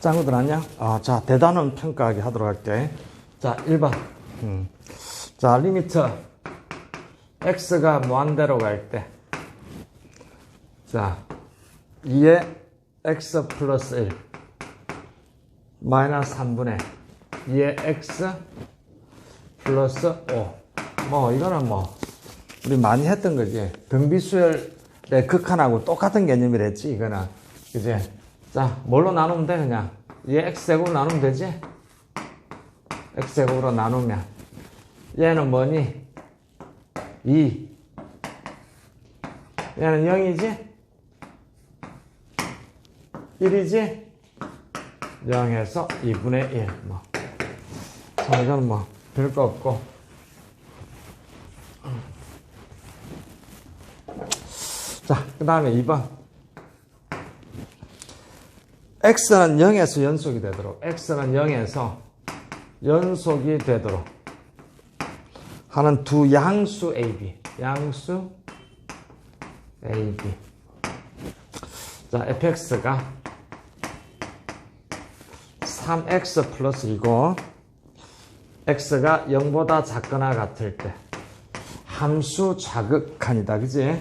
짱구들 안녕? 아, 자, 대단원 평가하기 하도록 할게. 자, 1번. 음. 자, 리미트. x가 무한대로 갈 때. 자, 2에 x 플러스 1. 마이너스 3분의 2에 x 플러스 5. 뭐, 이거는 뭐, 우리 많이 했던 거지. 등비수열의 극한하고 똑같은 개념이랬지, 이거는. 그지? 자, 뭘로 나누면 돼, 그냥? 얘 x제곱으로 나누면 되지? x제곱으로 나누면. 얘는 뭐니? 2. 얘는 0이지? 1이지? 0에서 2분의 1. 뭐. 자, 이건 뭐, 별거 없고. 자, 그 다음에 2번. X는 0에서 연속이 되도록, x는 0에서 연속이 되도록 하는 두 양수 AB. 양수 AB. 자, fx가 3x 플러스 이고 x가 0보다 작거나 같을 때 함수 자극한이다. 그지?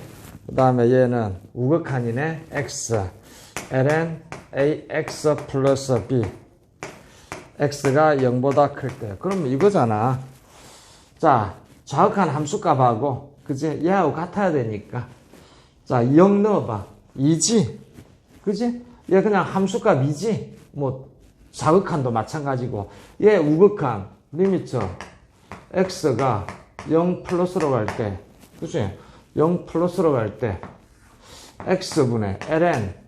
그 다음에 얘는 우극한이네. x ln ax 플러스 b x가 0보다 클 때. 그러면 이거잖아. 자, 자극한 함수값하고 그지? 얘하고 같아야 되니까. 자, 0 넣어봐. 2지? 그지? 얘 그냥 함수값 2지? 뭐, 자극한도 마찬가지고. 얘 우극한, 리미터, x가 0 플러스로 갈 때, 그지? 0 플러스로 갈 때, x분의 ln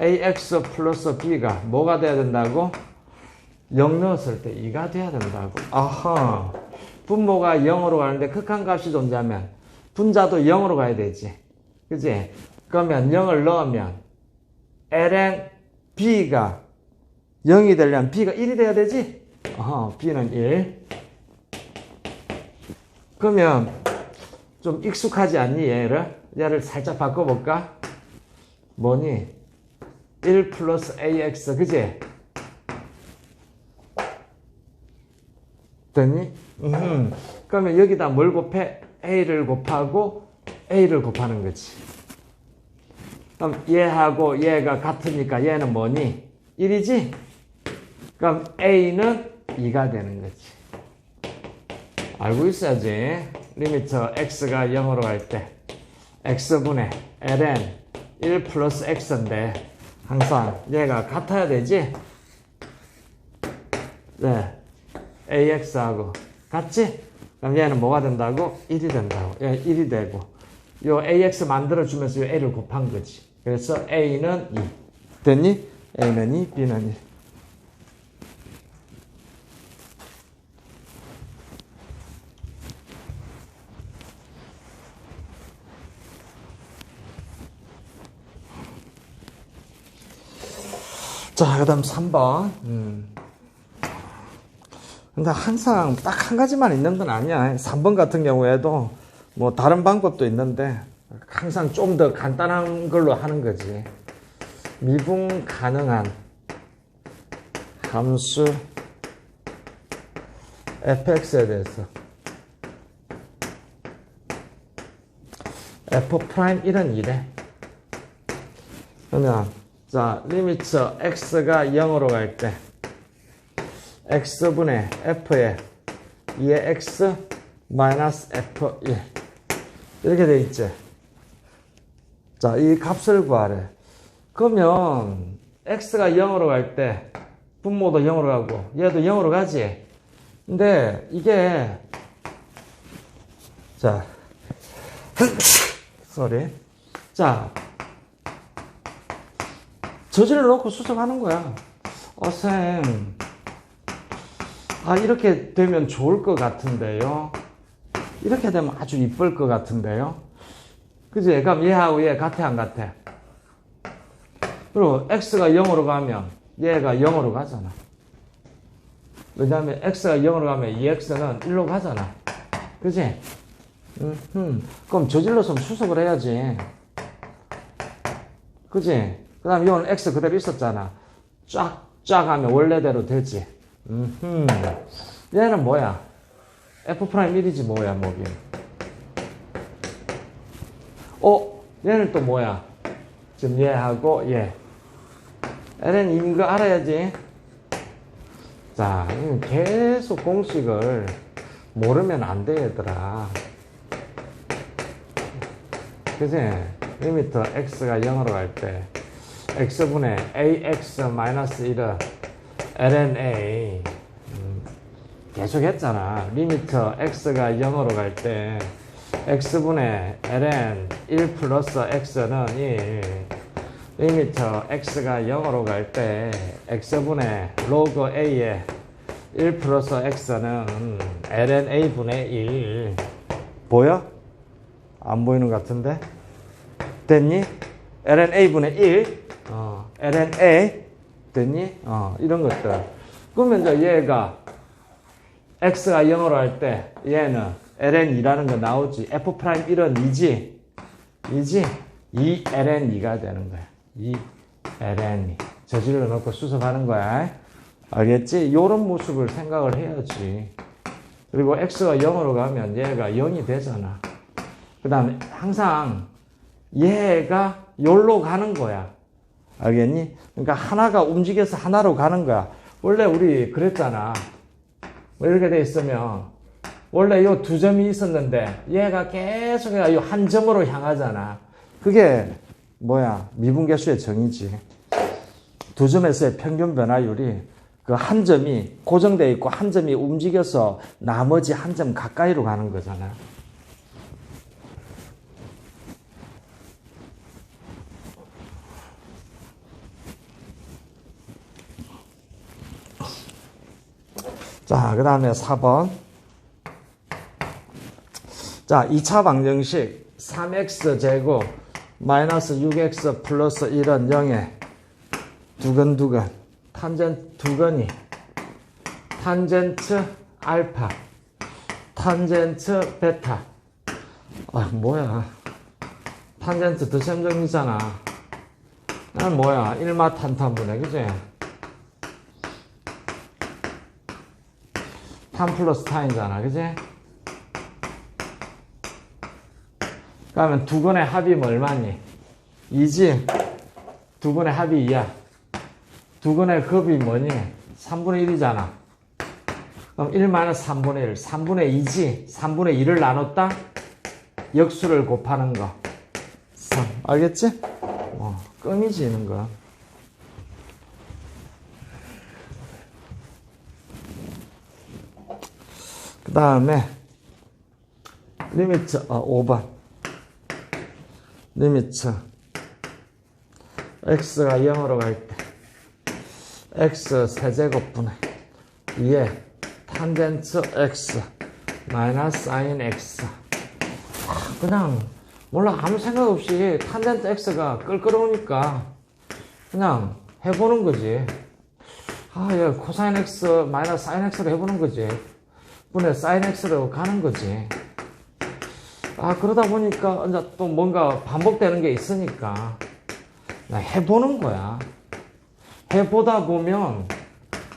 ax 플러스 b가 뭐가 돼야 된다고? 0 넣었을 때 2가 돼야 된다고. 아하. 분모가 0으로 가는데 극한값이 존재하면 분자도 0으로 가야 되지. 그지? 그러면 0을 넣으면 ln b가 0이 되려면 b가 1이 돼야 되지? 어허, b는 1. 그러면 좀 익숙하지 않니 얘를? 얘를 살짝 바꿔볼까? 뭐니? 1 플러스 ax 그지? 됐니? 음. 그러면 여기다 뭘 곱해? a를 곱하고 a를 곱하는 거지. 그럼 얘하고 얘가 같으니까 얘는 뭐니? 1이지? 그럼 a는 2가 되는 거지. 알고 있어야지. 리미터 x가 0으로 갈 때 x분의 ln 1 플러스 x인데 항상 얘가 같아야 되지? 네. AX하고 같지? 그럼 얘는 뭐가 된다고? 1이 된다고. 얘 1이 되고. 요 AX 만들어주면서 요 A를 곱한 거지. 그래서 A는 2. 됐니? A는 2, B는 1. 자, 그 다음 3번. 음. 근데 항상 딱 한 가지만 있는 건 아니야. 3번 같은 경우에도 뭐 다른 방법도 있는데 항상 좀 더 간단한 걸로 하는 거지. 미분 가능한 함수 fx에 대해서 f 프라임 1은 이래. 그러면 자 리미트 x가 0으로 갈 때 x분의 f에 2의 x 마이너스 f1 이렇게 돼 있지. 자, 이 값을 구하래. 그러면 x가 0으로 갈 때 분모도 0으로 가고 얘도 0으로 가지. 근데 이게 자, 쏘리. 자, 저지를 놓고 수정하는 거야. 어, 쌤. 아, 이렇게 되면 좋을 것 같은데요. 이렇게 되면 아주 이쁠 것 같은데요. 그지? 그럼 얘하고 얘 같아, 안 같아? 그리고 x가 0으로 가면 얘가 0으로 가잖아. 왜냐하면 x가 0으로 가면 2x는 1로 가잖아. 그지? 음, 음. 그럼 저질러서 수석을 해야지. 그지? 그 다음에 이거는 x 그대로 있었잖아. 쫙쫙 하면 원래대로 되지. 음흠. 얘는 뭐야? f 프라임 1이지 뭐야, 뭐긴. 어? 얘는 또 뭐야? 지금 얘하고 얘. ln 인거 알아야지. 자, 이건 계속 공식을 모르면 안 돼, 얘들아. 그지? 리미터 x가 0으로 갈 때, x분의 ax-1은 lna. 음, 계속 했잖아. 리미터 x가 0으로 갈 때, x분의 ln 1 플러스 x는 1. 리미터 x가 0으로 갈 때, x분의 로그 a의 1 플러스 x는 ln a분의 1. 보여? 안 보이는 것 같은데? 됐니? ln a분의 1. 어, ln a. 됐니? 어, 이런 것들. 그러면 이제 얘가 x가 0으로 할 때 얘는 ln 2라는 거 나오지. f 프라임 1은 2지. 2지? 2 ln 2가 되는 거야. 2 ln 2. 저질러 넣고 수습하는 거야. 알겠지? 요런 모습을 생각을 해야지. 그리고 x가 0으로 가면 얘가 0이 되잖아. 그 다음에 항상 얘가 열로 가는 거야. 알겠니? 그러니까 하나가 움직여서 하나로 가는 거야. 원래 우리 그랬잖아. 뭐 이렇게 돼 있으면 원래 요 두 점이 있었는데 얘가 계속 요한 점으로 향하잖아. 그게 뭐야? 미분계수의 정의지. 두 점에서의 평균 변화율이 그 한 점이 고정되어 있고 한 점이 움직여서 나머지 한 점 가까이로 가는 거잖아. 자, 그 다음에 4번. 자, 2차 방정식 3x 제곱 마이너스 6x 플러스 1은 0에 두근두근 탄젠트 두근이 탄젠트 알파 탄젠트 베타. 아 뭐야? 탄젠트 드셈정이잖아. 난 뭐야? 1마 탄탄분해 그지 탄 플러스 탄이잖아 그지 그러면 두 건의 합이면 얼마니? 2지? 두 건의 합이 2야. 두 건의 급이 뭐니? 3분의 1이잖아. 그럼 1 마이너스 3분의 1. 3분의 2지? 3분의 2를 나눴다? 역수를 곱하는 거. 3. 알겠지? 어, 껌이지, 이는 거. 다음에, 리미트, 어, 5번. 리미트. X가 0으로 갈 때 x 세제곱분의 2에 탄젠트 x 마이너스 사인 x. 그냥 몰라 아무 생각 없이 탄젠트 x가 끌끌어오니까 그냥 해보는 거지. 아, 예, 코사인 x 마이너스 사인 x로 해보는 거지 분의 사인 x로 가는 거지 아, 그러다 보니까 이제 또 뭔가 반복되는 게 있으니까 해보는 거야. 해보다 보면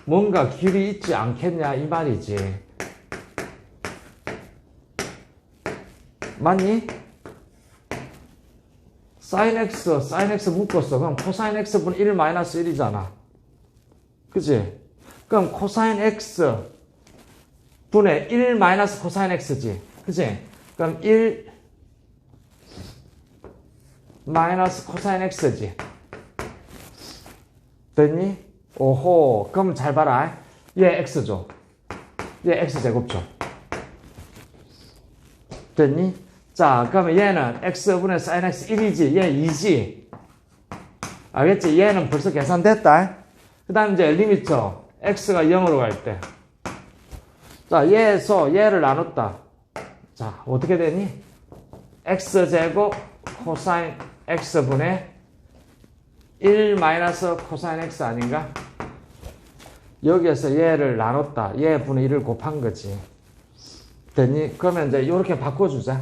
뭔가 길이 있지 않겠냐 이 말이지. 맞니? 사인 x, 사인 x 묶었어. 그럼 코사인 x분 1 마이너스 1이잖아. 그지? 그럼 코사인 x 분의 1 마이너스 코사인 x지. 그지? 그럼 1 마이너스 코사인 x지. 됐니? 오호. 그럼 잘 봐라. 얘 x죠. 얘 x제곱 죠. 됐니? 자, 그러면 얘는 x분의 sin x 1이지. 얘 2지. 알겠지? 얘는 벌써 계산됐다. 그 다음 이제 리미터. x가 0으로 갈 때. 자, 얘에서 얘를 나눴다. 자, 어떻게 되니? x제곱 코사인 x분의 1 마이너스 코사인 x 아닌가? 여기에서 얘를 나눴다. 얘 분의 1을 곱한 거지. 됐니? 그러면 이제 이렇게 바꿔주자.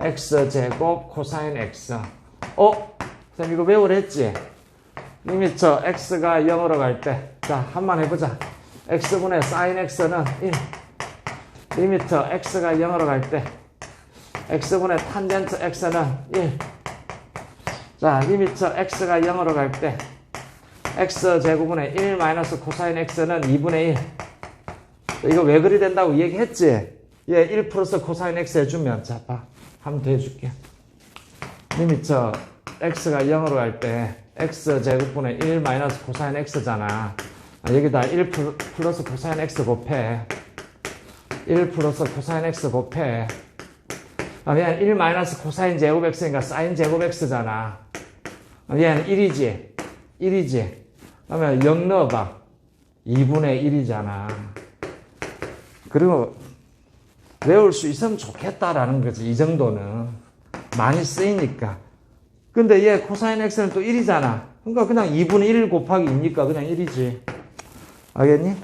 x제곱 코사인 x. 어? 쌤 이거 외우랬지? 리미터 x가 0으로 갈 때, 자, 한 번 해보자. X분의 sin x는 1. 리미터 x가 0으로 갈 때, x분의 탄젠트 x는 1. 자, 리미터 x가 0으로 갈 때, x 제곱분의 1 마이너스 코사인 x는 2분의 1. 이거 왜 그리 된다고 얘기했지? 얘1 플러스 코사인 x 해주면, 자, 봐. 한번 더 해줄게. 리미터 x가 0으로 갈 때, x 제곱분의 1 마이너스 코사인 x잖아. 아, 여기다 1 플- 플러스 코사인 x 곱해. 1 플러스 코사인 x 곱해. 아, 얘는 1 마이너스 코사인 제곱 x니까 사인 제곱 x잖아. 아, 얘는 1이지. 1이지. 그러면 0 넣어봐. 2분의 1이잖아. 그리고 외울 수 있으면 좋겠다라는 거지. 이 정도는. 많이 쓰이니까. 근데 얘 코사인 x는 또 1이잖아. 그러니까 그냥 2분의 1 곱하기 2니까 그냥 1이지. 알겠니?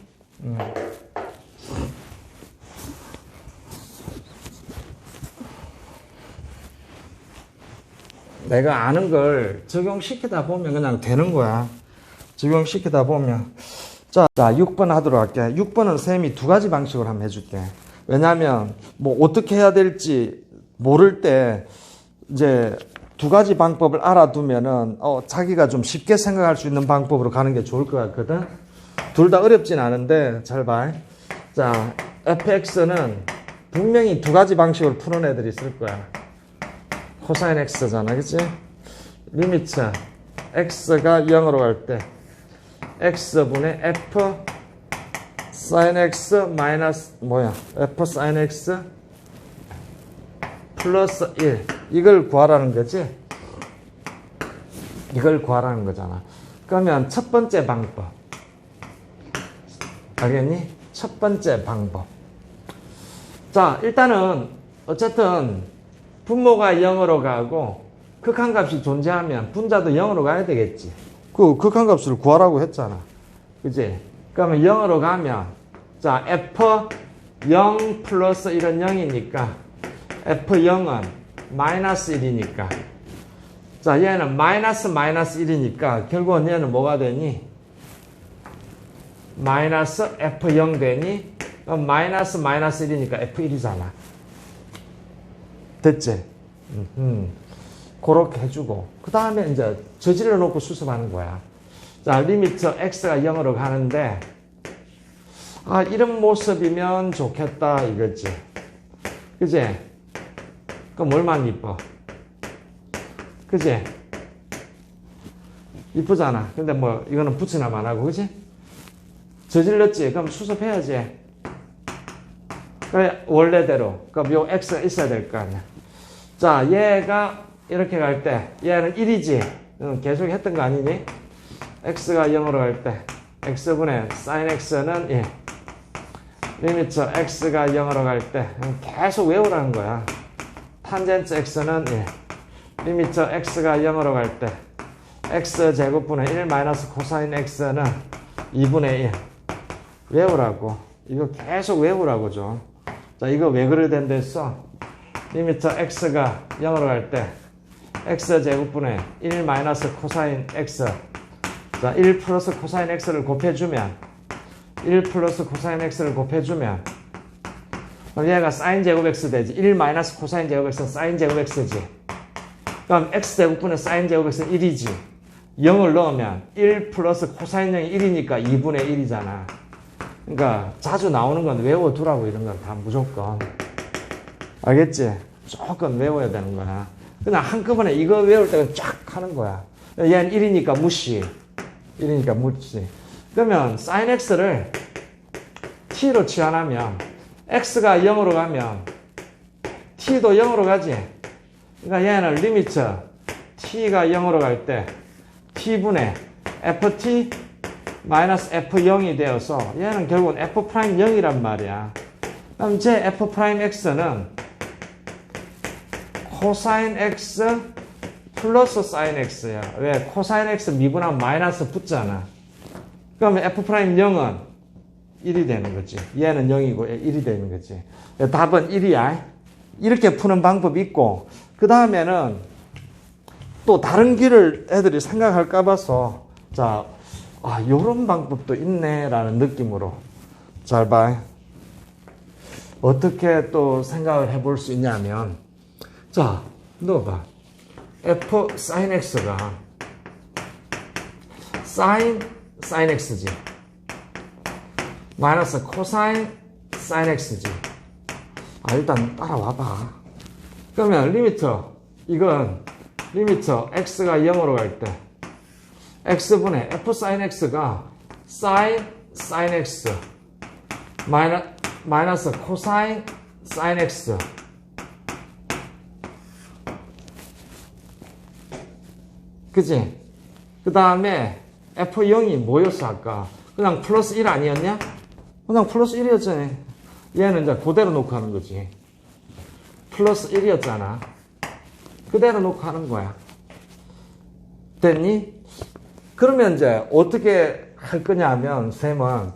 음. 내가 아는 걸 적용시키다 보면 그냥 되는 거야. 적용시키다 보면. 자, 자 6번 하도록 할게. 6번은 쌤이 두 가지 방식으로 한번 해줄게. 왜냐면, 뭐, 어떻게 해야 될지 모를 때, 이제, 두 가지 방법을 알아두면은, 어, 자기가 좀 쉽게 생각할 수 있는 방법으로 가는 게 좋을 것 같거든. 둘 다 어렵진 않은데, 잘 봐. 자, fx는 분명히 두 가지 방식으로 푸는 애들이 있을 거야. 코사인 x잖아, 그치? 리미트 x가 0으로 갈 때 x분의 f sin x 마이너스 뭐야? f sin x 플러스 1 이걸 구하라는 거지? 이걸 구하라는 거잖아. 그러면 첫 번째 방법 알겠니? 첫 번째 방법 자 일단은 어쨌든 분모가 0으로 가고 극한값이 존재하면 분자도 0으로 가야 되겠지. 그 극한값을 구하라고 했잖아. 그지? 그러면 0으로 가면 자 f 0 플러스 1은 0이니까 f0은 마이너스 1이니까 자 얘는 마이너스 마이너스 1이니까 결국은 얘는 뭐가 되니? 마이너스 f0 되니 마이너스 마이너스 1이니까 f1이잖아. 됐지? 음, 그렇게 해주고 그 다음에 이제 저질러 놓고 수습하는 거야. 자 리미트 x가 0으로 가는데 아 이런 모습이면 좋겠다 이거지. 그지? 그럼 얼마나 이뻐? 그지? 이쁘잖아. 근데 뭐 이거는 붙이나만 하고 그지? 저질렀지? 그럼 수습해야지. 그래 원래대로 그럼 요 x가 있어야 될 거 아니야. 자, 얘가 이렇게 갈 때, 얘는 1이지. 응, 계속 했던 거 아니니? x가 0으로 갈 때, x분의 sin x는 1. 리미트 x가 0으로 갈 때, 응, 계속 외우라는 거야. 탄젠트 x는 1. 리미트 x가 0으로 갈 때, x 제곱분의 1 마이너스 코사인 x는 2분의 1. 외우라고. 이거 계속 외우라고 좀. 자, 이거 왜 그래 된댔어? 리미터 x가 0으로 갈 때 x 제곱분의 1 마이너스 코사인 x 자, 1 플러스 코사인 x를 곱해주면 1 플러스 코사인 x를 곱해주면 그럼 얘가 사인 제곱 x 되지 1 마이너스 코사인 제곱 x는 사인 제곱 x지 그럼 x 제곱분의 사인 제곱 x는 1이지 0을 넣으면 1 플러스 코사인 0이 1이니까 2분의 1이잖아 그러니까 자주 나오는 건 외워두라고 이런 건 다 무조건 알겠지? 조금 외워야 되는 거야. 그냥 한꺼번에 이거 외울 때는 쫙 하는 거야. 얘는 1이니까 무시. 1이니까 무시. 그러면 sin x를 t로 치환하면 x가 0으로 가면 t도 0으로 가지. 그러니까 얘는 리미트 t가 0으로 갈 때 t분의 ft 마이너스 f0이 되어서 얘는 결국은 f 프라임 0이란 말이야. 그럼 제 f 프라임 x는 코사인 x 플러스 사인 x야. 왜? 코사인 x 미분하면 마이너스 붙잖아. 그러면 f 프라임 0은 1이 되는 거지. 얘는 0이고 1이 되는 거지. 답은 1이야. 이렇게 푸는 방법이 있고 그 다음에는 또 다른 길을 애들이 생각할까 봐서 자, 아, 요런 방법도 있네라는 느낌으로. 잘 봐. 어떻게 또 생각을 해볼 수 있냐면, 자, 넣어봐. f sin x가 sin, sin x지. 마이너스 코사인 sin x지. 아, 일단 따라와봐. 그러면 리미터, 이건 리미터 x가 0으로 갈 때, x분의 f sin x가 sin, x, 마이너, 마이너스 코사인 sin x. 그지? 그 다음에 f0이 뭐였어, 아까? 그냥 플러스 1 아니었냐? 그냥 플러스 1이었잖아. 얘는 이제 그대로 놓고 하는 거지. 플러스 1이었잖아. 그대로 놓고 하는 거야. 됐니? 그러면 이제 어떻게 할 거냐 하면, 쌤은,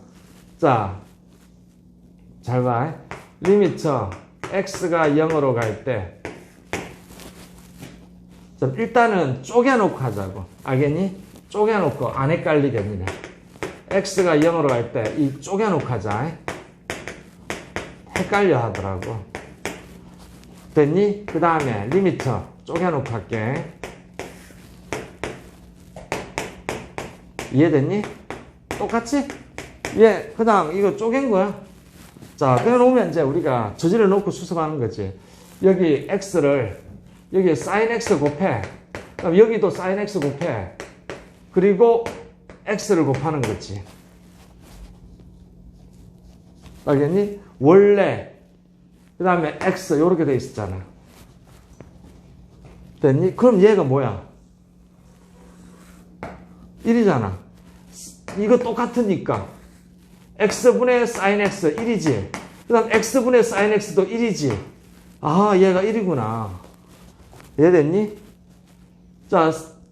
자, 잘 봐. 리미터, x가 0으로 갈 때, 자, 일단은 쪼개놓고 하자고. 알겠니? 쪼개놓고 안 헷갈리겠니? x가 0으로 갈 때 이 쪼개놓고 하자. 헷갈려 하더라고. 됐니? 그 다음에 리미터 쪼개놓고 할게. 이해됐니? 똑같이? 예, 그 다음 이거 쪼갠 거야. 자, 놓으면 이제 우리가 저지를 놓고 수습하는 거지. 여기 x를 여기 sin x 곱해. 그럼 여기도 sin x 곱해. 그리고 x를 곱하는 거지. 알겠니? 원래 그 다음에 x 이렇게 돼 있었잖아. 됐니? 그럼 얘가 뭐야? 1이잖아. 이거 똑같으니까 x분의 sin x 1이지. 그 다음 x분의 sin x도 1이지. 아 얘가 1이구나. 이해됐니? 자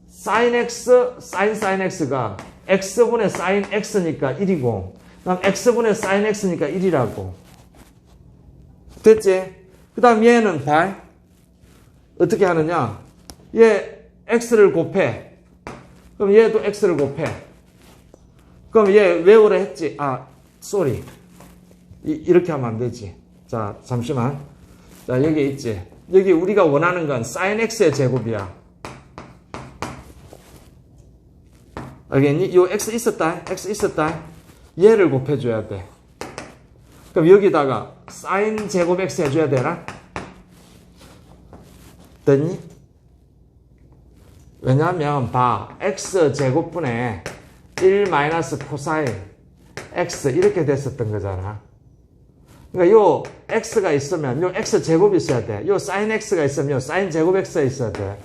sin x, sin sin x가 x분의 sin x니까 1이고 그 다음 x분의 sin x니까 1이라고. 됐지? 그 다음 얘는 봐. 어떻게 하느냐? 얘 x를 곱해. 그럼 얘도 x를 곱해. 그럼 얘 외우라 했지? 아, 쏘리. 이렇게 하면 안 되지. 자, 잠시만. 자, 여기 있지? 여기 우리가 원하는 건 sin x의 제곱이야. 알겠니? 요 x 있었다. x 있었다. 얘를 곱해줘야 돼. 그럼 여기다가 sin 제곱 x 해줘야 되나? 됐니? 왜냐면 봐. x 제곱분의 1 마이너스 코사인 x 이렇게 됐었던 거잖아. 그러니까 요 x가 있으면 요 x 제곱이 있어야 돼. 요 sin x가 있으면 요 sin 제곱 x가 있어야 돼.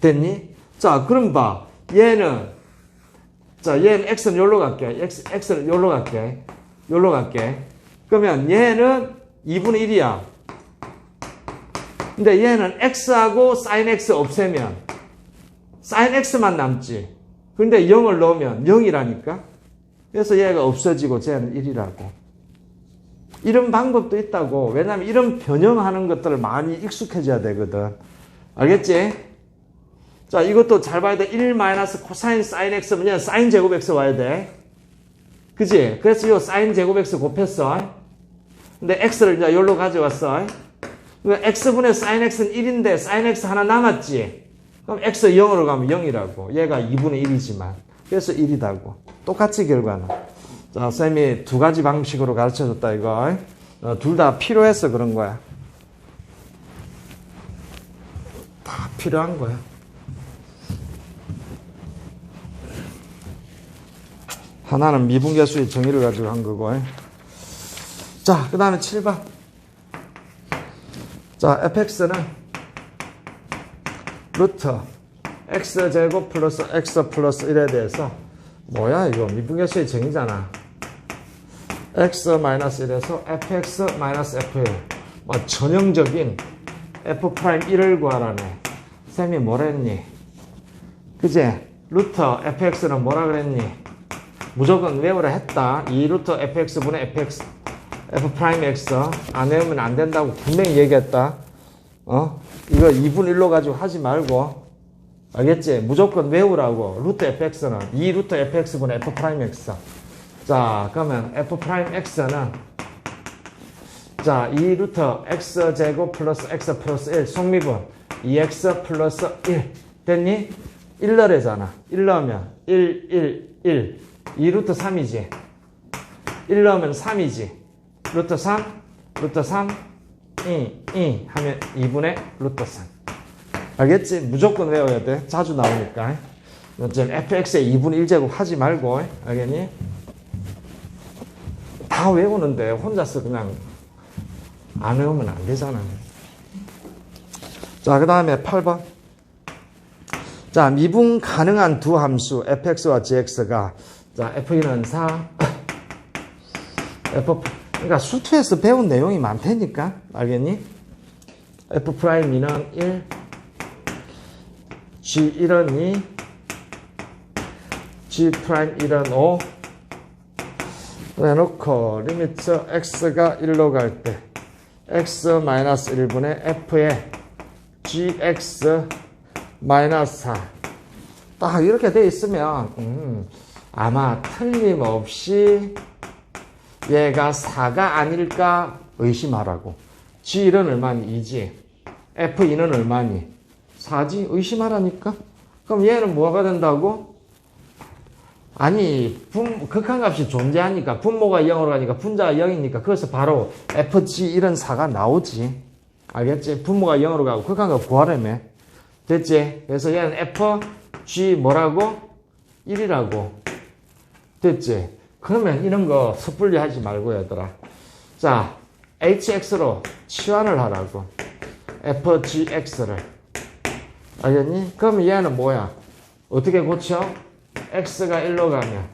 됐니? 자, 그럼 봐. 얘는 자, 얘는 x는 여기로 갈게. x, x는 여기로 갈게. 여기로 갈게. 그러면 얘는 2분의 1이야. 근데 얘는 x하고 sin x 없애면 sin x만 남지. 근데 0을 넣으면 0이라니까. 그래서 얘가 없어지고 쟤는 1이라고. 이런 방법도 있다고. 왜냐면 이런 변형하는 것들을 많이 익숙해져야 되거든. 알겠지? 자, 이것도 잘 봐야 돼. 1 마이너스 코사인 사인 x 뭐냐? 사인 제곱 x 와야 돼. 그지? 그래서 이 사인 제곱 x 곱했어. 근데 x를 이제 여기로 가져왔어. 그러니까 x분의 사인 x는 1인데 사인 x 하나 남았지. 그럼 x 0으로 가면 0이라고. 얘가 2분의 1이지만. 그래서 1이다고. 똑같이 결과는. 자, 쌤이 두 가지 방식으로 가르쳐 줬다, 이거. 어, 둘다 필요해서 그런 거야. 다 필요한 거야. 하나는 미분계수의 정의를 가지고 한 거고. 자, 그 다음에 7번. 자, fx는 루트 x제곱 플러스 x 플러스 1에 대해서 뭐야 이거 미분계수의 정의잖아. x 마이너스 1에서 fx 마이너스 f1 뭐 전형적인 f 프라임 1을 구하라네. 쌤이 뭐라 했니? 그제 루트 fx는 뭐라 그랬니? 무조건 외우라 했다. 2 루트 fx분의 fx f 프라임 x 안 외우면 안 된다고 분명히 얘기했다. 어? 이거 2분 1로 가지고 하지 말고 알겠지? 무조건 외우라고. 루트 fx는 2 루트 fx분의 f 프라임 x. 자, 그러면 f 프라임 x는 자, 2 루트 x 제곱 플러스 x 플러스 1 속미분 2x 플러스 1 됐니? 1 넣으래잖아. 1 넣으면 1, 1, 1 2 루트 3이지. 1 넣으면 3이지. 루트 3, 루트 3, 2, 2 하면 2분의 루트 3. 알겠지? 무조건 외워야 돼. 자주 나오니까. 전 fx의 2분의 1제곱 하지 말고. 알겠니? 다 외우는데 혼자서 그냥 안 외우면 안 되잖아. 자, 그 다음에 8번. 자, 미분 가능한 두 함수 fx와 gx가 자, f1은 4, f 그러니까 수투에서 배운 내용이 많다니까. 알겠니? f 프라임 2는 1, g1은 2, g 프라임 1은 5. 해놓고 리미트 x가 1로 갈 때 x 마이너스 1분의 f의 gx 마이너스 4. 딱 이렇게 돼 있으면 음, 아마 틀림없이 얘가 4가 아닐까 의심하라고. g1은 얼마니? 2지. f2는 얼마니? 4지? 의심하라니까? 그럼 얘는 뭐가 된다고? 아니, 분, 극한값이 존재하니까, 분모가 0으로 가니까 분자가 0이니까, 그래서 바로 fg1은 4가 나오지. 알겠지? 분모가 0으로 가고 극한값 구하려면. 됐지? 그래서 얘는 fg 뭐라고? 1이라고. 됐지? 그러면 이런 거 섣불리 하지 말고 얘들아. 자, hx로 치환을 하라고. fgx를. 알겠니? 그럼 얘는 뭐야? 어떻게 고쳐? x가 1로 가면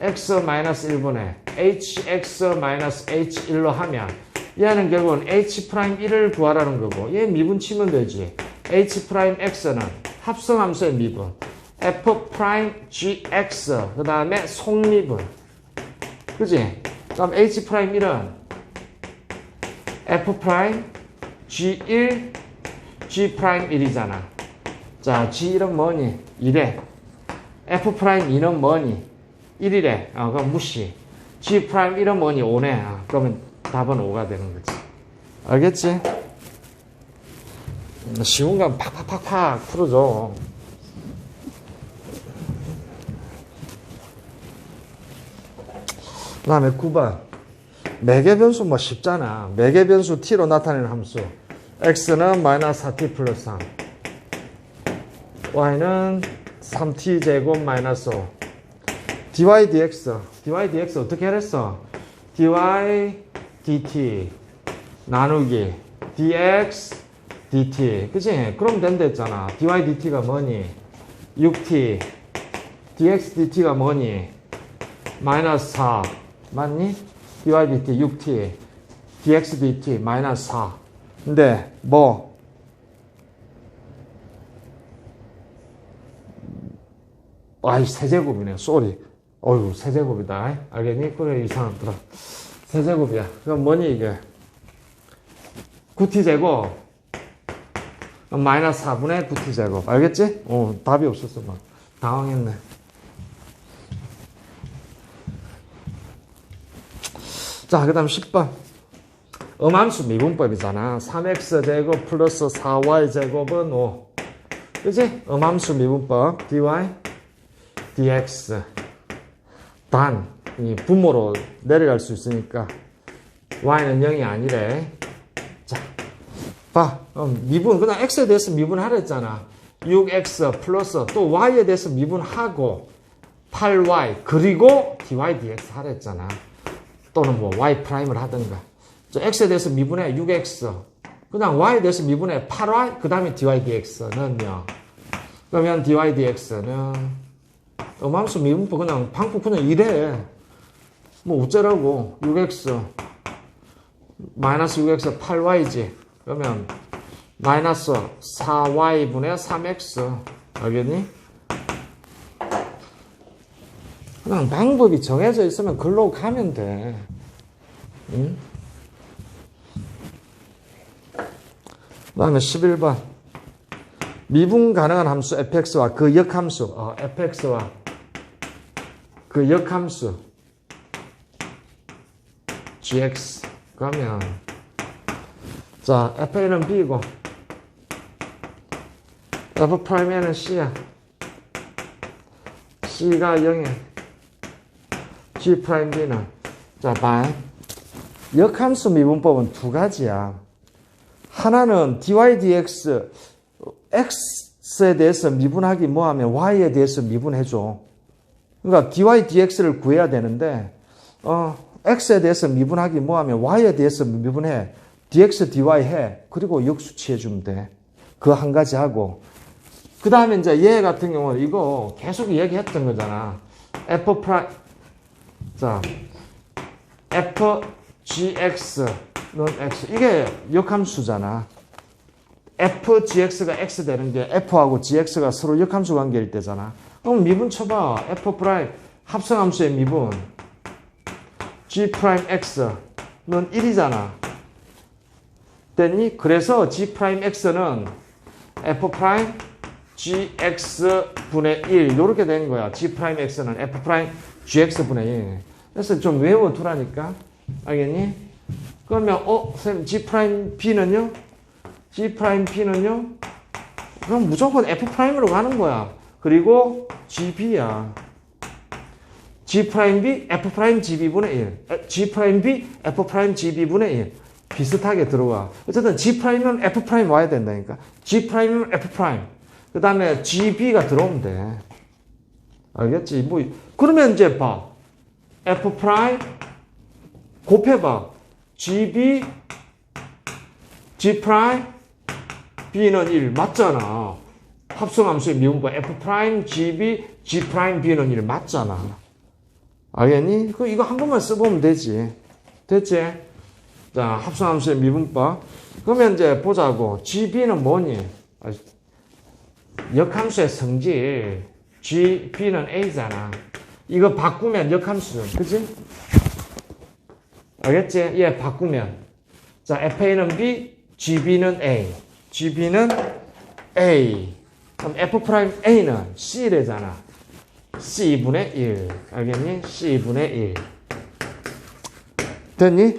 x-1분의 hx-h1로 하면 얘는 결국은 h'1을 구하라는 거고 얘 미분 치면 되지. h'x는 합성함수의 미분. f'gx 그 다음에 속미분. 그지? 그럼 h'1은 f'g1 g'1이잖아. 자, g1은 뭐니? 1에 f'2는 뭐니? 1이래. 어, 그럼 무시. g'1은 뭐니? 5네. 아, 그러면 답은 5가 되는 거지. 알겠지? 쉬운 건 팍팍팍팍 풀어줘. 그 다음에 9번. 매개 변수 뭐 쉽잖아. 매개 변수 t로 나타내는 함수. x는 마이너스 4t 플러스 3. y는 3t 제곱 마이너스 5. dy dx. dy dx 어떻게 했어? dy dt 나누기 dx dt. 그치? 그럼 된다 했잖아. dy dt가 뭐니? 6t. dx dt가 뭐니? 마이너스 4. 맞니? dy dt 6t. dx dt 마이너스 4. 근데 뭐 아이 세제곱이네 쏘리 어휴 세제곱이다 알겠니? 그래 이상하더라 세제곱이야 그럼 뭐니 이게 9t 제곱 마이너스 4분의 9t 제곱 알겠지? 어 답이 없었어 막 당황했네 자 그 다음 10번 음함수 미분법이잖아 3x 제곱 플러스 4y 제곱은 5 그지? 음함수 미분법 dy dx 단, 이 분모로 내려갈 수 있으니까 y는 0이 아니래. 자, 봐. 어, 미분, 그냥 x에 대해서 미분하라 했잖아. 6x 플러스 또 y에 대해서 미분하고 8y 그리고 dy dx 하라 했잖아. 또는 뭐 y 프라임을 하든가. 저 x에 대해서 미분해 6x. 그냥 y에 대해서 미분해 8y 그 다음에 dy dx는요. 그러면 dy dx는 음함수 미분법 그냥 방법 그냥 이래. 뭐 어쩌라고 6x 마이너스 6x 8y지. 그러면 마이너스 4y분의 3x 알겠니? 그냥 방법이 정해져 있으면 글로 가면 돼. 응? 그 다음에 11번. 미분 가능한 함수 fx와 그 역함수 어, fx와 그 역함수 gx 그러면 자 fn은 b고 f 프라임에는 c야 c가 0에 g 프라임 b는 자 봐. 역함수 미분법은 두 가지야. 하나는 dy dx x에 대해서 미분하기 뭐하면 y에 대해서 미분해 줘. 그러니까 dy dx를 구해야 되는데 어, x에 대해서 미분하기 뭐하면 y에 대해서 미분해. dx dy 해. 그리고 역수 취해주면 돼. 그 한 가지 하고 그 다음에 이제 얘 같은 경우는 이거 계속 얘기했던 거잖아. f 프라임 자 f gx는 x 이게 역함수잖아. f gx가 x 되는 게 f하고 gx가 서로 역함수 관계일 때잖아. 그럼 미분 쳐봐. f 프라임 합성함수의 미분 g 프라임 x는 1이잖아. 됐니? 그래서 g 프라임 x는 f 프라임 gx 분의 1 이렇게 된 거야. g 프라임 x는 f 프라임 gx 분의 1. 그래서 좀 외워두라니까. 알겠니? 그러면 어, 선생님 g 프라임 b는요? g 프라임 b는요? 그럼 무조건 f 프라임으로 가는 거야. 그리고 gb야. g 프라임 b f 프라임 gb 분의 1. g 프라임 b f 프라임 gb 분의 1. 비슷하게 들어가. 어쨌든 g 프라임은 f 프라임 와야 된다니까. g 프라임은 f 프라임. 그 다음에 GB가 들어오면 돼. 알겠지? 뭐, 그러면 이제 봐. F 프라임 곱해봐. GB, G 프라임, B는 1. 맞잖아. 합성함수의 미분법 F 프라임, GB, G 프라임, B는 1. 맞잖아. 알겠니? 그 이거 한 번만 써보면 되지. 됐지? 자, 합성함수의 미분법. 그러면 이제 보자고. GB는 뭐니? 역함수의 성질 G, B는 A잖아. 이거 바꾸면 역함수, 그지? 알겠지? 얘 바꾸면. 자, FA는 B, GB는 A. GB는 A. 그럼 F 프라임 A는 C래잖아. C분의 1. 알겠니? C분의 1. 됐니?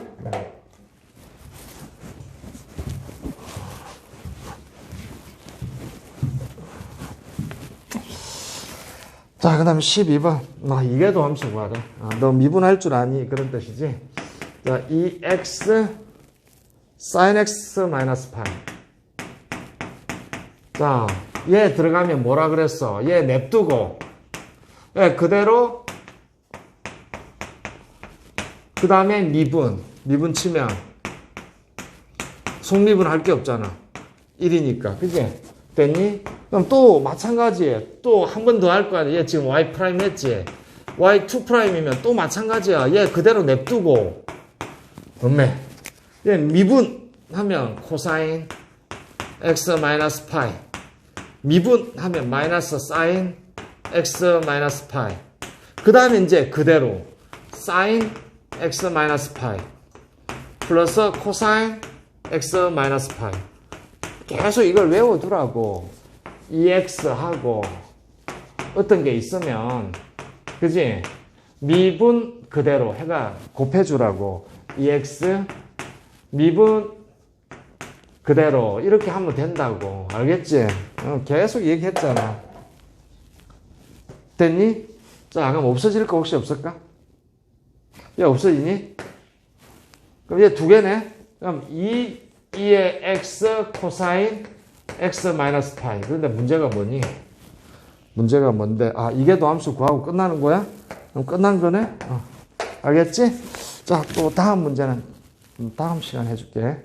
자, 그 다음에 12번. 나 이게 더 함수 구하다 아, 너 미분할 줄 아니? 그런 뜻이지. 자, 2x sin x 마이너스 8. 자, 얘 들어가면 뭐라 그랬어? 얘 냅두고. 예, 그대로. 그 다음에 미분. 미분 치면. 속미분 할 게 없잖아. 1이니까. 그지? 됐니? 그럼 또 마찬가지에 또한 번 더 할거 아니야. 얘 지금 y 프라임 했지. y2 프라임이면 또 마찬가지야. 얘 그대로 냅두고. 엄매. 얘 미분하면 코사인 x 마이너스 파이. 미분하면 마이너스 사인 x 마이너스 파이. 그 다음에 이제 그대로 사인 x 마이너스 파이. 플러스 코사인 x 마이너스 파이. 계속 이걸 외워두라고. EX하고 어떤 게 있으면, 그지? 미분 그대로 해가 곱해주라고. EX, 미분 그대로 이렇게 하면 된다고. 알겠지? 어, 계속 얘기했잖아. 됐니? 자, 그럼 없어질 거 혹시 없을까? 얘 없어지니? 그럼 얘 두 개네? 그럼 2, 2의 x 코사인 x 마이너스 파이. 그런데 문제가 뭐니? 문제가 뭔데? 아, 이게 도함수 구하고 끝나는 거야? 그럼 끝난 거네? 어. 알겠지? 자, 또 다음 문제는 다음 시간 해줄게.